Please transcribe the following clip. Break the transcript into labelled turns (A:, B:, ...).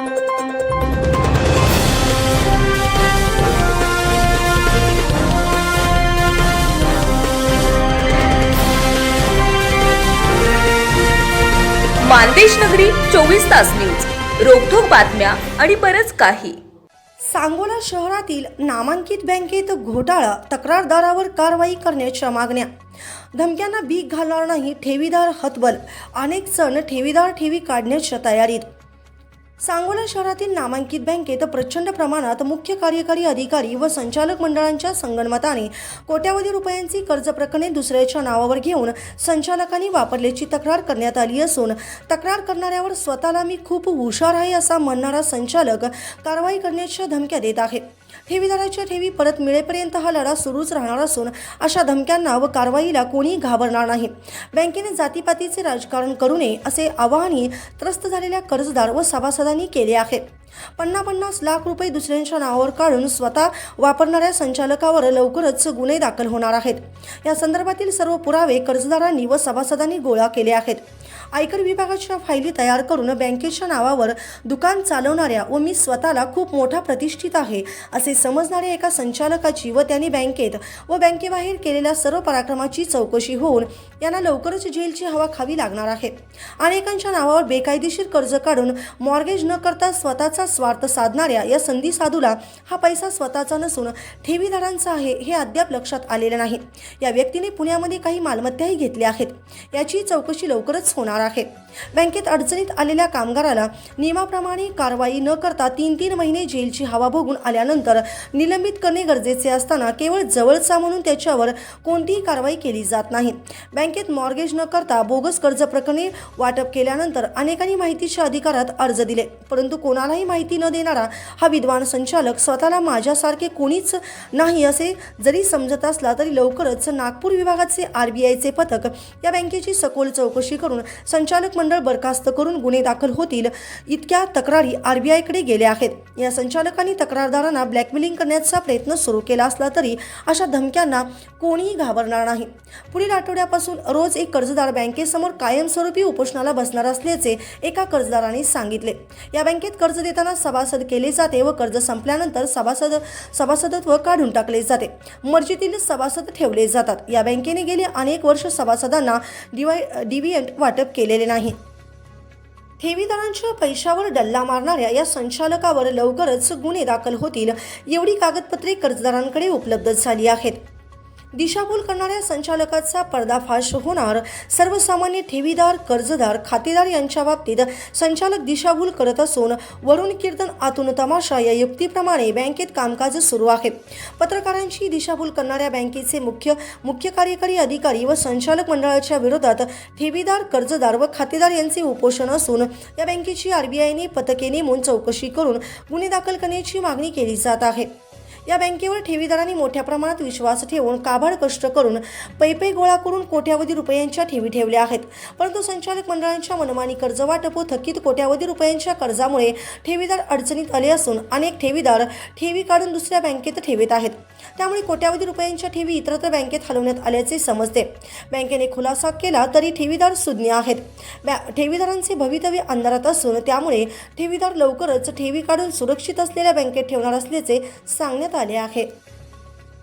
A: मानदेश नगरी चोवीस तास न्यूज. रोखोक बातम्या आणि बरंच काही.
B: सांगोला शहरातील नामांकित बँकेत घोटाळा तक्रारदारावर कारवाई करण्याच्या मागण्या. धमक्यांना भीक घालणार नाही ठेवीदार हतबल. अनेक जण ठेवीदार ठेवी काढण्याच्या तयारीत. सांगोला शहरातील नामांकित बँकेत प्रचंड प्रमाणात मुख्य कार्यकारी अधिकारी व संचालक मंडळांच्या संगणमताने कोट्यावधी रुपयांची कर्ज प्रकरणे दुसऱ्याच्या नावावर घेऊन संचालकांनी वापरल्याची तक्रार करण्यात आली असून तक्रार करणाऱ्यावर स्वतःला मी खूप हुशार आहे असा म्हणणारा संचालक कारवाई करण्याच्या धमक्या देत आहे. ठेवीदाराच्या ठेवी परत मिळेपर्यंत हा लढा सुरूच राहणार असून अशा धमक्यांना व कारवाईला कोणी घाबरणार नाही. बँकेने जातीपातीचे राजकारण करू नये असे आवाहनही त्रस्त झालेल्या कर्जदार व सभासदांनी केले आहे. पन्ना पन्नास लाख रुपये दुसऱ्यांच्या नावावर काढून स्वतः वापरणाऱ्या संचालकावर लवकरच गुन्हे दाखल होणार आहेत. या संदर्भातील सर्व पुरावे कर्जदारांनी व सभासदांनी गोळा केले आहेत. आयकर विभागाच्या फायली तयार करून बँकेच्या नावावर दुकान चालवणाऱ्या व मी स्वतःला खूप मोठा प्रतिष्ठित आहे असे समजणाऱ्या एका संचालकाची व त्यांनी बँकेत व बँकेबाहेर केलेल्या सर्व पराक्रमाची चौकशी होऊन यांना लवकरच जेलची हवा खावी लागणार आहे. अनेकांच्या नावावर बेकायदेशीर कर्ज काढून मॉर्गेज न करता स्वतःचा स्वार्थ साधणाऱ्या या संधी साधूला हा पैसा स्वतःचा नसून ठेवीदारांचा आहे हे अद्याप लक्षात आलेलं नाही. या व्यक्तीने पुण्यामध्ये काही मालमत्ताही घेतल्या आहेत. याची चौकशी लवकरच होणार आहे. बँकेत अडचणीत आलेल्या कामगाराला नियमाप्रमाणे कारवाई न करता तीन तीन महिने जेलची हवा भोगून आल्यानंतर निलंबित करणे गरजेचे असताना केवळ जवळचा म्हणून त्याच्यावर कोणतीही कारवाई केली जात नाही. बँकेत मॉर्गेज न करता बोगस कर्ज प्रकरणे वाटप केल्यानंतर अनेकांनी माहितीच्या अधिकारात अर्ज दिले. परंतु कोणालाही माहिती न देणारा हा विद्वान संचालक स्वतःला माझ्यासारखे कोणीच नाही असे जरी समजत असला तरी लवकरच नागपूर विभागाचे आर बी आयचे पथक या बँकेची सखोल चौकशी करून संचालक मंडळ बरखास्त करून गुन्हे दाखल होतील इतक्या तक्रारी आर बी आयकडे गेल्या आहेत. या संचालकांनी तक्रारदारांना ब्लॅकमेलिंग करण्याचा प्रयत्न सुरू केला असला तरी अशा धमक्यांना कोणीही घाबरणार नाही. पुढील आठवड्यापासून रोज एक कर्जदार बँकेसमोर कायमस्वरूपी उपोषणाला बसणार असल्याचे एका कर्जदाराने सांगितले. या बँकेत कर्ज देताना सभासद केले जाते व कर्ज संपल्यानंतर सभासद सभासदत्व काढून टाकले जाते. मर्जीतील सभासद ठेवले जातात. या बँकेने गेली अनेक वर्ष सभासदांना डिवाय डिव्हिएंट वाटप केलेले नाहीत. ठेवीदारांच्या पैशावर डल्ला मारणाऱ्या या संचालकावर लवकरच गुन्हे दाखल होतील एवढी कागदपत्रे कर्जदारांकडे उपलब्ध झाली आहेत. दिशाभूल करणाऱ्या संचालकाचा पर्दाफाश होणार. सर्वसामान्य ठेवीदार कर्जदार खातेदार यांच्या बाबतीत संचालक दिशाभूल करत असून वरुण कीर्तन आतून तमाशा या युक्तीप्रमाणे बँकेत कामकाज सुरू आहे. पत्रकारांची दिशाभूल करणाऱ्या बँकेचे मुख्य मुख्य कार्यकारी अधिकारी व संचालक मंडळाच्या विरोधात ठेवीदार कर्जदार व खातेदार यांचे उपोषण असून या बँकेची आरबीआयने पथके नेमून चौकशी करून गुन्हे दाखल करण्याची मागणी केली जात आहे. या बँकेवर ठेवीदारांनी मोठ्या प्रमाणात विश्वास ठेवून काबाड कष्ट करून पैपै गोळा करून कोट्यावधी रुपयांच्या ठेवी ठेवल्या आहेत. परंतु संचालक मंडळांच्या मनमानी कर्ज वाटप व थकीत कोट्यावधी रुपयांच्या कर्जामुळे ठेवीदार अडचणीत आले असून अनेक ठेवीदार ठेवी काढून दुसऱ्या बँकेत ठेवीत आहेत. त्यामुळे कोट्यावधी रुपयांच्या ठेवी इतरत्र बँकेत हलवण्यात आल्याचे समजते. बँकेने खुलासा केला तरी ठेवीदार सुज्ञ आहेत. बॅ- ठेवीदारांचे भवितव्य अंधारात असून त्यामुळे ठेवीदार लवकरच ठेवी काढून सुरक्षित असलेल्या बँकेत ठेवणार असल्याचे सांगण्यात आले आहे.